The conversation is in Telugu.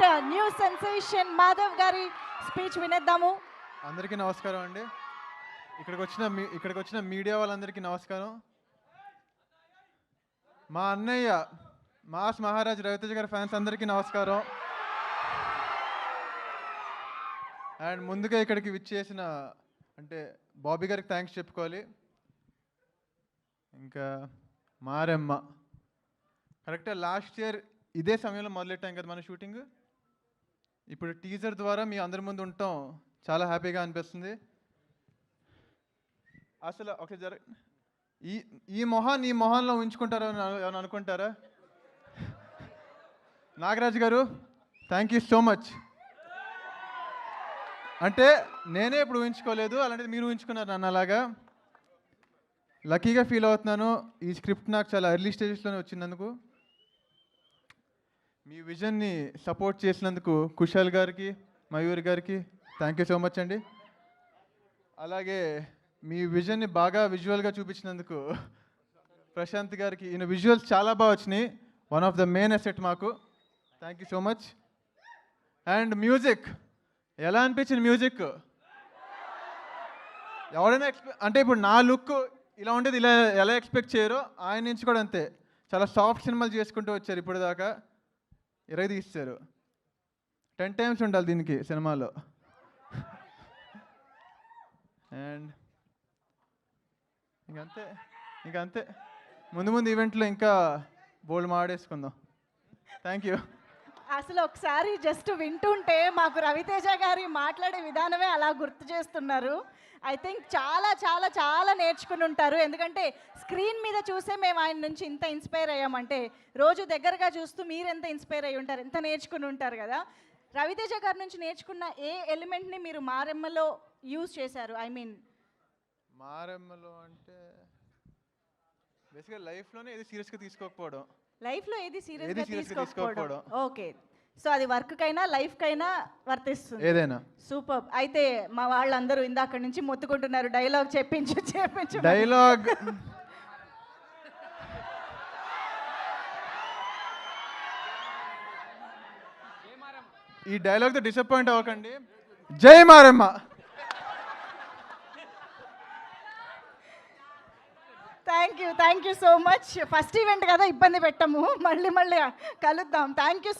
ఇన్వైట్ న్యూ సెన్సేషన్ మాధవ్ గారి స్పీచ్ వినేద్దాము. అందరికీ నమస్కారం అండి. ఇక్కడికి వచ్చిన మీ ఇక్కడికి వచ్చిన మీడియా వాళ్ళందరికీ నమస్కారం. మా అన్నయ్య మాస్ మహారాజ్ రవితేజ్ గారి ఫ్యాన్స్ అందరికీ నమస్కారం. అండ్ ముందుగా ఇక్కడికి విచ్చేసిన అంటే బాబీ గారికి థ్యాంక్స్ చెప్పుకోవాలి. ఇంకా మారెమ్మ. కరెక్ట్గా లాస్ట్ ఇయర్ ఇదే సమయంలో మొదలెట్టాం కదా మన షూటింగ్ ఇప్పుడు టీజర్ ద్వారా మీ అందరి ముందు ఉండటం చాలా హ్యాపీగా అనిపిస్తుంది. అసలు ఒక జర ఈ ఈ మొహాన్ని ఈ మొహాన్లో ఉంచుకుంటారా అని అనుకుంటారా? నాగరాజు గారు థ్యాంక్ యూ సో మచ్ అంటే నేనే ఇప్పుడు ఊహించుకోలేదు అలాంటిది మీరు ఊహించుకున్నారు నన్ను అలాగా. లక్కీగా ఫీల్ అవుతున్నాను. ఈ స్క్రిప్ట్ నాకు చాలా ఎర్లీ స్టేజెస్లోనే వచ్చినందుకు. మీ విజన్ని సపోర్ట్ చేసినందుకు కుశాల్ గారికి మయూర్ గారికి థ్యాంక్ యూ సో మచ్ అండి. అలాగే మీ విజన్ని బాగా విజువల్గా చూపించినందుకు ప్రశాంత్ గారికి ఈయన విజువల్స్ చాలా బాగా వచ్చినాయి. One of the main asset మాకు. Thank you so much and music ఎలా అనిపించింది మ్యూజిక్ ఎవరైనా ఎక్స్పె అంటే ఇప్పుడు నా లుక్ ఇలా ఉండేది ఇలా ఎలా ఎక్స్పెక్ట్ చేయరో ఆయన నుంచి కూడా అంతే. చాలా సాఫ్ట్ సినిమాలు చేసుకుంటూ వచ్చారు ఇప్పుడు దాకా ఇరవై తీశారు టెన్ టైమ్స్ ఉండాలి దీనికి సినిమాలో. అండ్ ఇంకంతే ఇంకంతే. ముందు ముందు ఈవెంట్లో ఇంకా బోల్డ్ మాడేసుకుందాం. థ్యాంక్ యూ అసలు ఒకసారి జస్ట్ వింటుంటే మాకు రవితేజ గారి మాట్లాడే విధానమే అలా గుర్తు చేస్తున్నారు. ఐ థింక్ చాలా చాలా చాలా నేర్చుకుని ఉంటారు. ఎందుకంటే స్క్రీన్ మీద చూసే మేము ఆయన నుంచి ఇంత ఇన్స్పైర్ అయ్యామంటే రోజు దగ్గరగా చూస్తూ మీరు ఎంత ఇన్స్పైర్ అయ్యి ఉంటారు ఎంత నేర్చుకుని ఉంటారు కదా. రవితేజ గారి నుంచి నేర్చుకున్న ఏ ఎలిమెంట్ని మీరు మారెమ్మలో యూజ్ చేశారు? ఐ మీన్ మారెమ్మలో అంటే బేసిక్గా లైఫ్లోనే ఏది సీరియస్గా తీసుకోకపోవడం. లైఫ్లో ఏది సీరియస్గా తీసుకోకపోవడం. ఓకే. సో అది వర్క్కైనా లైఫ్కైనా వర్తిస్తుంది. ఏదైనా. సూపర్. అయితే మా వాళ్ళందరూ ఇందాక నుంచి మొత్తుకుంటున్నారు. డైలాగ్ చెప్పించు చెప్పించు. డైలాగ్. ఈ డైలాగ్తో డిసప్పాయింట్ అవ్వకండి. జై Maramma thank you thank you so much first event కదా ఇబ్బంది పెట్టము. మళ్ళీ మళ్ళీ కలుద్దాం. Thank you so